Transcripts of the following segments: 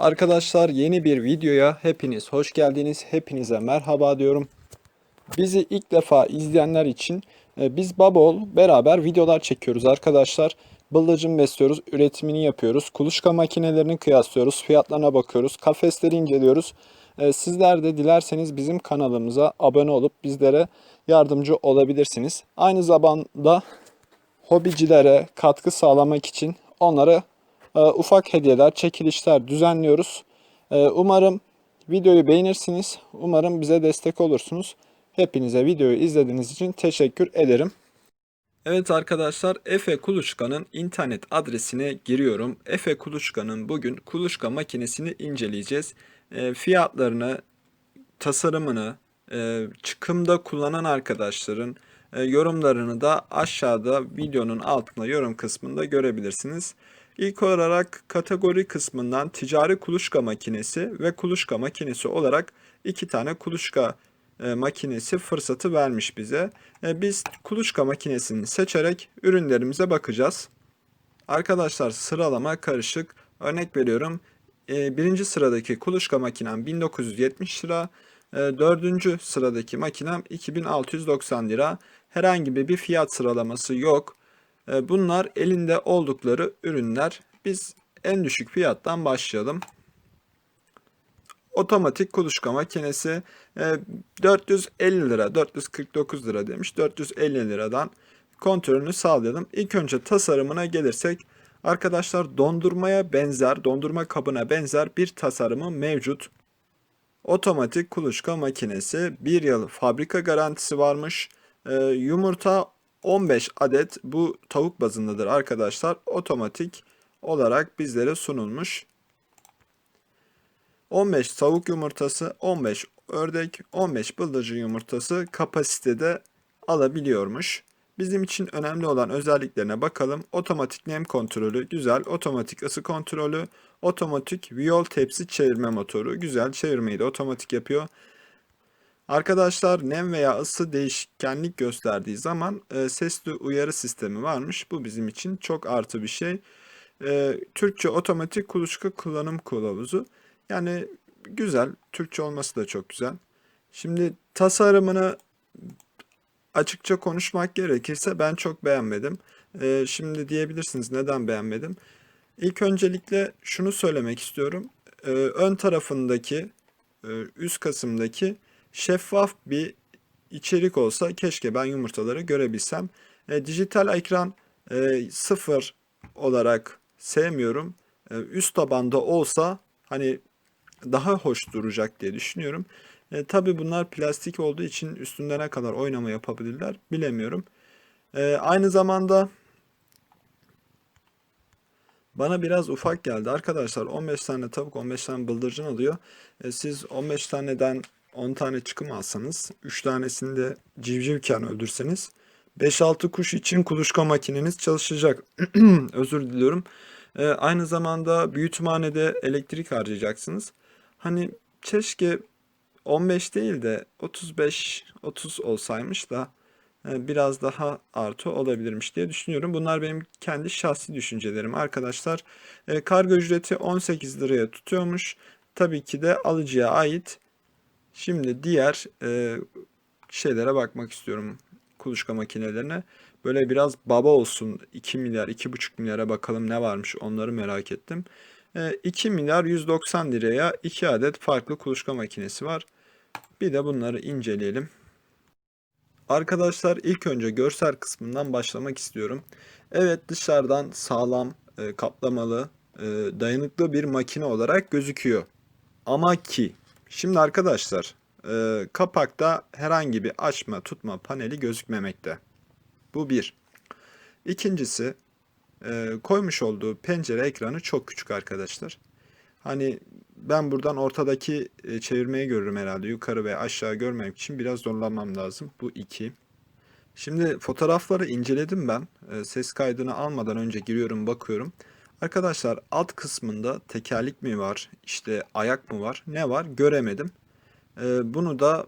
Arkadaşlar yeni bir videoya hepiniz hoş geldiniz. Hepinize merhaba diyorum. Bizi ilk defa izleyenler için e, biz Babol beraber videolar çekiyoruz arkadaşlar. Bıldırcın besliyoruz, üretimini yapıyoruz. Kuluçka makinelerini kıyaslıyoruz, fiyatlarına bakıyoruz, kafesleri inceliyoruz. E, Sizler de dilerseniz bizim kanalımıza abone olup bizlere yardımcı olabilirsiniz. Aynı zamanda hobicilere katkı sağlamak için onlara ufak hediyeler, çekilişler düzenliyoruz. E, umarım videoyu beğenirsiniz. Umarım bize destek olursunuz. Hepinize videoyu izlediğiniz için teşekkür ederim. Evet arkadaşlar Efe Kuluçka'nın internet adresine giriyorum. Efe Kuluçka'nın bugün kuluçka makinesini inceleyeceğiz. E, fiyatlarını, tasarımını, e, çıkımda kullanan arkadaşların e, yorumlarını da aşağıda videonun altında yorum kısmında görebilirsiniz. İlk olarak kategori kısmından ticari kuluçka makinesi ve kuluçka makinesi olarak iki tane kuluçka e, makinesi fırsatı vermiş bize. E, biz kuluçka makinesini seçerek ürünlerimize bakacağız. Arkadaşlar sıralama karışık. Örnek veriyorum. E, birinci sıradaki kuluçka makinem 1970 lira. Dördüncü sıradaki makinem 2690 lira. Herhangi bir fiyat sıralaması yok. E, bunlar elinde oldukları ürünler. Biz en düşük fiyattan başlayalım. Otomatik kuluçka makinesi e, 450 lira, 449 lira demiş. 450 liradan kontrolünü sağlayalım. İlk önce tasarımına gelirsek arkadaşlar dondurmaya benzer, dondurma kabına benzer bir tasarımı mevcut. Otomatik kuluçka makinesi 1 yıl fabrika garantisi varmış. E, yumurta 15 adet bu tavuk bazındadır arkadaşlar. Otomatik olarak bizlere sunulmuş. 15 tavuk yumurtası, 15 ördek, 15 bıldırcın yumurtası kapasitede alabiliyormuş. Bizim için önemli olan özelliklerine bakalım. Otomatik nem kontrolü güzel, otomatik ısı kontrolü, otomatik viyol tepsi çevirme motoru güzel, çevirmeyi de otomatik yapıyor. Arkadaşlar nem veya ısı değişkenlik gösterdiği zaman e, sesli uyarı sistemi varmış. Bu bizim için çok artı bir şey. E, Türkçe otomatik kuluçka kullanım kılavuzu. Yani güzel. Türkçe olması da çok güzel. Şimdi tasarımını açıkça konuşmak gerekirse ben çok beğenmedim. E, şimdi diyebilirsiniz neden beğenmedim. İlk öncelikle şunu söylemek istiyorum. E, ön tarafındaki, e, üst kasımdaki şeffaf bir içerik olsa keşke ben yumurtaları görebilsem. E, dijital ekran e, sıfır olarak sevmiyorum. E, üst tabanda olsa hani daha hoş duracak diye düşünüyorum. E, Tabi bunlar plastik olduğu için üstünde ne kadar oynama yapabilirler bilemiyorum. E, aynı zamanda bana biraz ufak geldi. Arkadaşlar 15 tane tavuk 15 tane bıldırcın alıyor. E, siz 15 taneden 10 tane çıkım alsanız 3 tanesini de civcivken öldürseniz 5-6 kuş için kuluçka makineniz çalışacak. Özür diliyorum. E, aynı zamanda büyütümanede elektrik harcayacaksınız. Hani keşke 15 değil de 35 30 olsaymış da e, biraz daha artı olabilirmiş diye düşünüyorum. Bunlar benim kendi şahsi düşüncelerim arkadaşlar. E, kargo ücreti 18 liraya tutuyormuş. Tabii ki de alıcıya ait. Şimdi diğer e, şeylere bakmak istiyorum. Kuluçka makinelerine. Böyle biraz baba olsun. 2 milyar, 2,5 milyara bakalım ne varmış onları merak ettim. E, 2 milyar 190 liraya 2 adet farklı kuluçka makinesi var. Bir de bunları inceleyelim. Arkadaşlar ilk önce görsel kısmından başlamak istiyorum. Evet dışarıdan sağlam, e, kaplamalı, e, dayanıklı bir makine olarak gözüküyor. Ama ki şimdi arkadaşlar e, kapakta herhangi bir açma tutma paneli gözükmemekte. Bu bir. İkincisi e, koymuş olduğu pencere ekranı çok küçük arkadaşlar. Hani ben buradan ortadaki e, çevirmeyi görürüm herhalde. Yukarı ve aşağı görmemek için biraz zorlanmam lazım. Bu iki. Şimdi fotoğrafları inceledim ben. E, ses kaydını almadan önce giriyorum bakıyorum. Arkadaşlar alt kısmında tekerlik mi var, işte ayak mı var, ne var göremedim. E, bunu da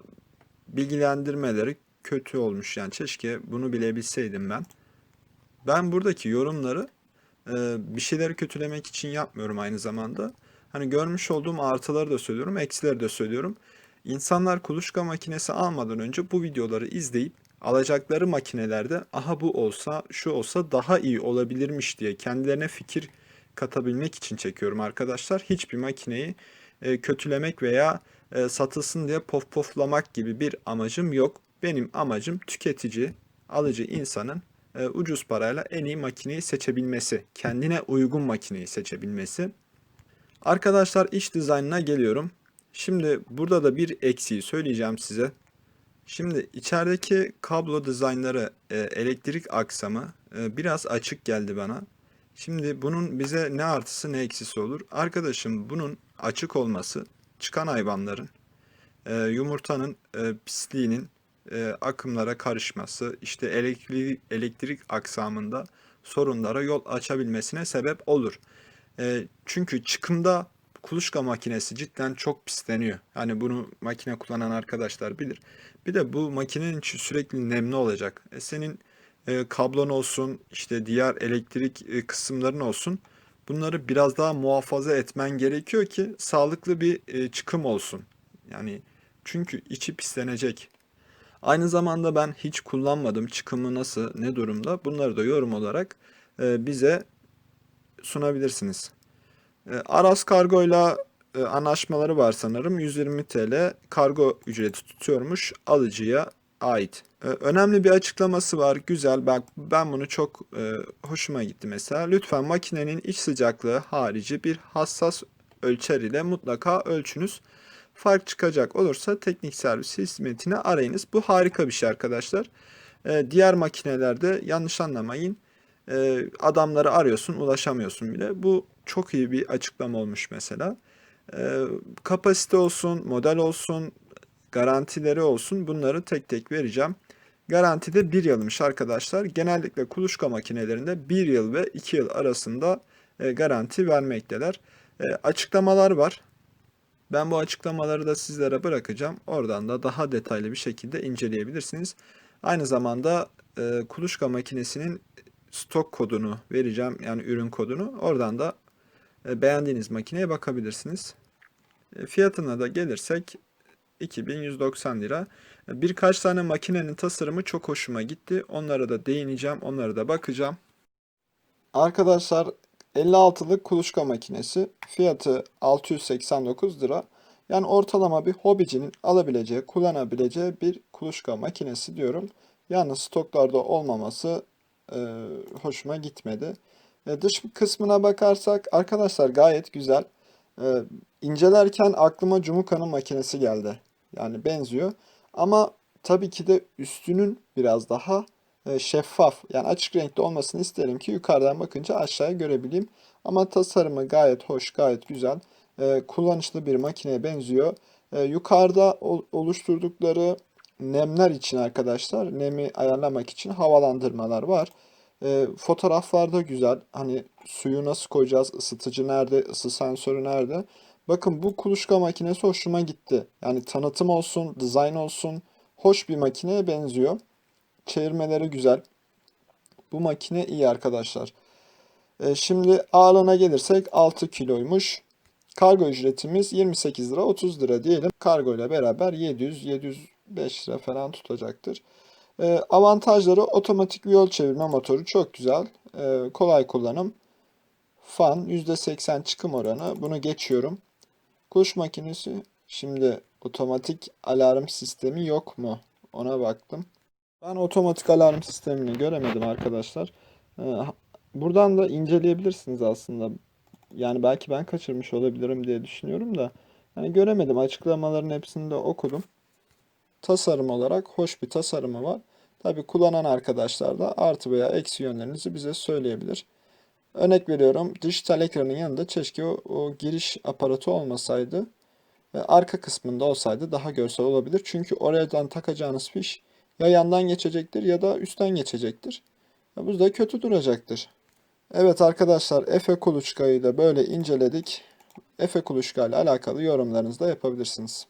bilgilendirmeleri kötü olmuş yani keşke bunu bilebilseydim ben. Ben buradaki yorumları e, bir şeyleri kötülemek için yapmıyorum aynı zamanda. Hani görmüş olduğum artıları da söylüyorum, eksileri de söylüyorum. İnsanlar kuluçka makinesi almadan önce bu videoları izleyip alacakları makinelerde aha bu olsa, şu olsa daha iyi olabilirmiş diye kendilerine fikir katabilmek için çekiyorum arkadaşlar. Hiçbir makineyi e, kötülemek veya e, satılsın diye pof poflamak gibi bir amacım yok. Benim amacım tüketici, alıcı insanın e, ucuz parayla en iyi makineyi seçebilmesi, kendine uygun makineyi seçebilmesi. Arkadaşlar iç dizaynına geliyorum. Şimdi burada da bir eksiği söyleyeceğim size. Şimdi içerideki kablo dizaynları, e, elektrik aksamı e, biraz açık geldi bana. Şimdi bunun bize ne artısı ne eksisi olur? Arkadaşım bunun açık olması çıkan hayvanların e, yumurtanın e, pisliğinin e, akımlara karışması, işte elektrik, elektrik aksamında sorunlara yol açabilmesine sebep olur. E, çünkü çıkımda kuluçka makinesi cidden çok pisleniyor. Yani bunu makine kullanan arkadaşlar bilir. Bir de bu makinenin sürekli nemli olacak. E, senin e, kablon olsun, işte diğer elektrik e, kısımların olsun. Bunları biraz daha muhafaza etmen gerekiyor ki sağlıklı bir e, çıkım olsun. Yani çünkü içi pislenecek. Aynı zamanda ben hiç kullanmadım. Çıkımı nasıl, ne durumda? Bunları da yorum olarak e, bize sunabilirsiniz. E, Aras Kargo'yla e, anlaşmaları var sanırım. 120 TL kargo ücreti tutuyormuş alıcıya ait. Önemli bir açıklaması var. Güzel. Bak ben bunu çok e, hoşuma gitti mesela. Lütfen makinenin iç sıcaklığı harici bir hassas ölçer ile mutlaka ölçünüz. Fark çıkacak olursa teknik servis hizmetini arayınız. Bu harika bir şey arkadaşlar. E, diğer makinelerde yanlış anlamayın. E, adamları arıyorsun ulaşamıyorsun bile. Bu çok iyi bir açıklama olmuş mesela. E, kapasite olsun, model olsun, garantileri olsun bunları tek tek vereceğim. Garantide 1 yılmış arkadaşlar. Genellikle kuluçka makinelerinde 1 yıl ve 2 yıl arasında e, garanti vermekteler. E, açıklamalar var. Ben bu açıklamaları da sizlere bırakacağım. Oradan da daha detaylı bir şekilde inceleyebilirsiniz. Aynı zamanda e, kuluçka makinesinin stok kodunu vereceğim. Yani ürün kodunu. Oradan da e, beğendiğiniz makineye bakabilirsiniz. E, fiyatına da gelirsek 2190 lira. Birkaç tane makinenin tasarımı çok hoşuma gitti. Onlara da değineceğim. Onlara da bakacağım. Arkadaşlar 56'lık kuluçka makinesi. Fiyatı 689 lira. Yani ortalama bir hobicinin alabileceği, kullanabileceği bir kuluçka makinesi diyorum. Yalnız stoklarda olmaması e, hoşuma gitmedi. E, dış kısmına bakarsak arkadaşlar gayet güzel. E, incelerken aklıma Cumuka'nın makinesi geldi. Yani benziyor. Ama tabii ki de üstünün biraz daha e, şeffaf. Yani açık renkli olmasını isterim ki yukarıdan bakınca aşağıya görebileyim. Ama tasarımı gayet hoş, gayet güzel. E, kullanışlı bir makineye benziyor. E, yukarıda ol- oluşturdukları nemler için arkadaşlar, nemi ayarlamak için havalandırmalar var. Fotoğraflarda güzel. Hani suyu nasıl koyacağız, ısıtıcı nerede, ısı sensörü nerede? Bakın bu kuluçka makinesi hoşuma gitti. Yani tanıtım olsun, dizayn olsun, hoş bir makineye benziyor. Çevirmeleri güzel. Bu makine iyi arkadaşlar. E, şimdi ağırlığına gelirsek 6 kiloymuş. Kargo ücretimiz 28 lira 30 lira diyelim. Kargo ile beraber 700-705 lira falan tutacaktır. E, avantajları otomatik yol çevirme motoru çok güzel. E, kolay kullanım. Fan %80 çıkım oranı. Bunu geçiyorum. Kuş makinesi. Şimdi otomatik alarm sistemi yok mu? Ona baktım. Ben otomatik alarm sistemini göremedim arkadaşlar. Ee, Buradan da inceleyebilirsiniz aslında. Yani belki ben kaçırmış olabilirim diye düşünüyorum da. Yani göremedim. Açıklamaların hepsini de okudum. Tasarım olarak hoş bir tasarımı var. Tabii kullanan arkadaşlar da artı veya eksi yönlerinizi bize söyleyebilir. Örnek veriyorum dijital ekranın yanında keşke o, o giriş aparatı olmasaydı ve arka kısmında olsaydı daha görsel olabilir. Çünkü oradan takacağınız fiş ya yandan geçecektir ya da üstten geçecektir. Ya bu da kötü duracaktır. Evet arkadaşlar Efe Kuluçka'yı da böyle inceledik. Efe Kuluçka ile alakalı yorumlarınızı da yapabilirsiniz.